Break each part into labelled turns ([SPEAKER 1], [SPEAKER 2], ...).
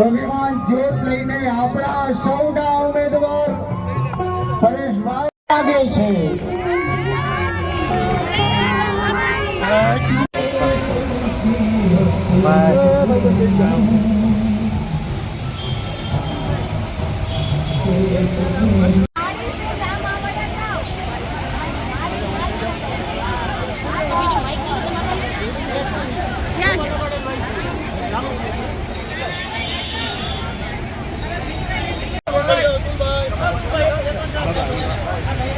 [SPEAKER 1] સ્વાભિમાન જ્યોત લઈને આપણા સૌના ઉમેદવાર પરેશભાઈ લાગે છે.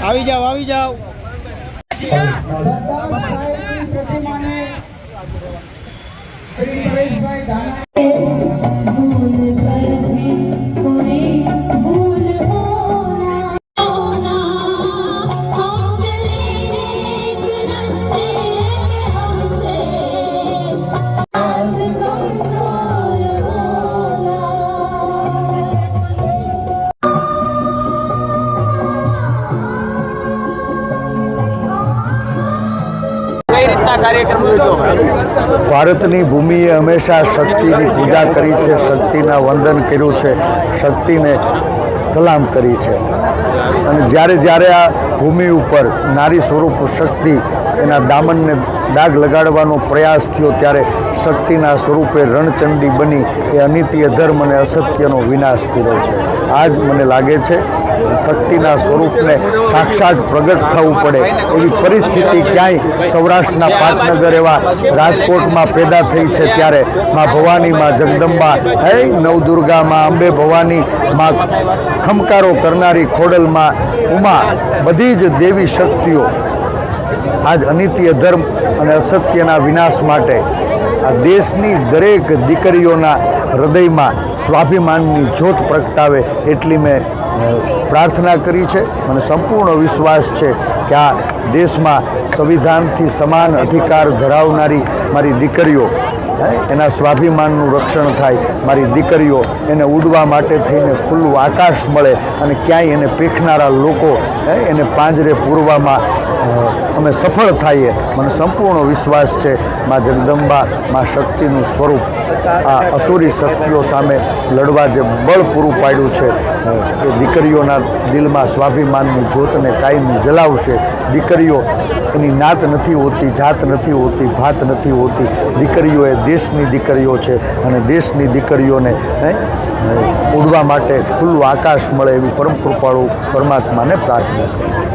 [SPEAKER 2] આવી જાઓ આવી જાઓ.
[SPEAKER 1] સરદાર સાહેબની પ્રતિમાને શ્રી પરેશભાઈ ધાના
[SPEAKER 3] ભારતની ભૂમિએ હંમેશા શક્તિની પૂજા કરી છે, શક્તિના વંદન કર્યું છે, શક્તિને સલામ કરી છે. અને જ્યારે જ્યારે આ ભૂમિ ઉપર નારી સ્વરૂપ શક્તિ એના દામનને દાગ લગાડવાનો પ્રયાસ થયો ત્યારે શક્તિના સ્વરૂપે રણચંડી બની એ અનિત્ય ધર્મ અને અસત્યનો વિનાશ કર્યો છે. આજ મને લાગે છે શક્તિના સ્વરૂપને સાક્ષાત પ્રગટ થવું પડે. એવી પરિસ્થિતિ ક્યાંય સૌરાષ્ટ્રના પાટનગર એવા રાજકોટમાં પેદા થઈ છે ત્યારે માં ભવાની માં જગદંબા. હે નવદુર્ગા અંબે ભવાની માં ખમકારો કરનારી ખોડલમાં ઉમા. બધી જ દેવી શક્તિઓ આજ અનિત્ય ધર્મ અને અસત્યના વિનાશ માટે આ દેશની દરેક દીકરીઓના હૃદયમાં સ્વાભિમાનની જ્યોત પ્રગટાવે એટલી મેં પ્રાર્થના કરી છે મને સંપૂર્ણ વિશ્વાસ છે કે આ દેશમાં સંવિધાનથી સમાન અધિકાર ધરાવનારી મારી દીકરીઓ એના સ્વાભિમાનનું રક્ષણ થાય, મારી દીકરીઓ એને ઉડવા માટે થઈને ખુલ્લું આકાશ મળે અને ક્યાંય એને પીખનારા લોકો એને પાંજરે પૂરવામાં અમે સફળ થઈએ. મને સંપૂર્ણ વિશ્વાસ છે મા જગદંબા, મા શક્તિનું સ્વરૂપ. આ અસુરી શક્તિઓ સામે લડવા જે બળ પૂરું પાડ્યું છે એ દીકરીઓના દિલમાં સ્વાભિમાનની જ્યોતને કાયમી જલાવશે. દીકરીઓ એની નાત નથી હોતી, જાત નથી હોતી, ભાત નથી હોતી. દીકરીઓ એ દેશની દીકરીઓ છે અને દેશની દીકરીઓને ઉડવા માટે ખુલ્લું આકાશ મળે એવી પરમ કૃપાળુ પરમાત્માને પ્રાર્થના કરું છું.